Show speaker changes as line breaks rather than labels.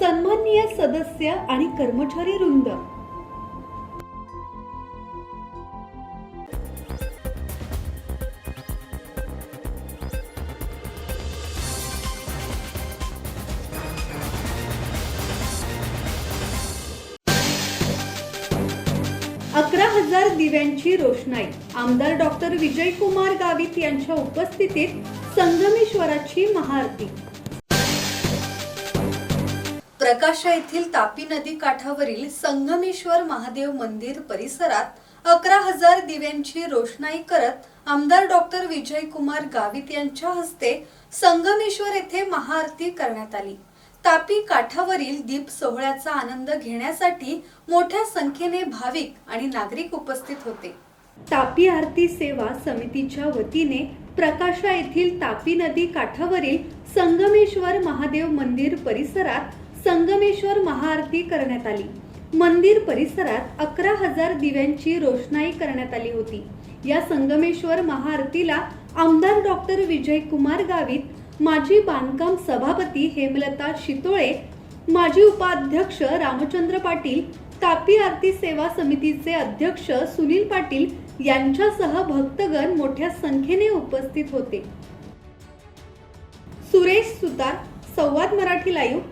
सन्माननीय सदस्य आणि कर्मचारी वृंद. अकरा हजार दिव्यांची रोषणाई. आमदार डॉक्टर विजयकुमार गावित यांच्या उपस्थितीत संगमेश्वराची महाआरती. प्रकाशा येथील तापी नदी काठावरील संगमेश्वर महादेव मंदिर परिसरात अकरा हजार दिव्यांची रोषणाई करत आमदार डॉक्टर विजयकुमार गावित यांच्या हस्ते संगमेश्वर येथे महाआरती करण्यात आली. तापी काठावरील दीप सोहळ्याचा आनंद घेण्यासाठी मोठ्या संख्येने भाविक आणि नागरिक उपस्थित होते. तापी आरती सेवा समितीच्या वतीने प्रकाशा येथील तापी नदी काठावरील संगमेश्वर महादेव मंदिर परिसरात संगमेश्वर महाआरती करण्यात आली. मंदिर परिसरात अकरा हजार दिव्यांची रोषणाई करण्यात आली होती. या संगमेश्वर महाआरतीला आमदार डॉक्टर विजय कुमार गावित माजी बांधकाम सभापती हेमलता शितोळे माजी उपाध्यक्ष रामचंद्र पाटील तापी आरती सेवा समितीचे अध्यक्ष सुनील पाटील यांच्यासह भक्तगण मोठ्या संख्येने उपस्थित होते. सुरेश सुतार संवाद मराठी लाईव्ह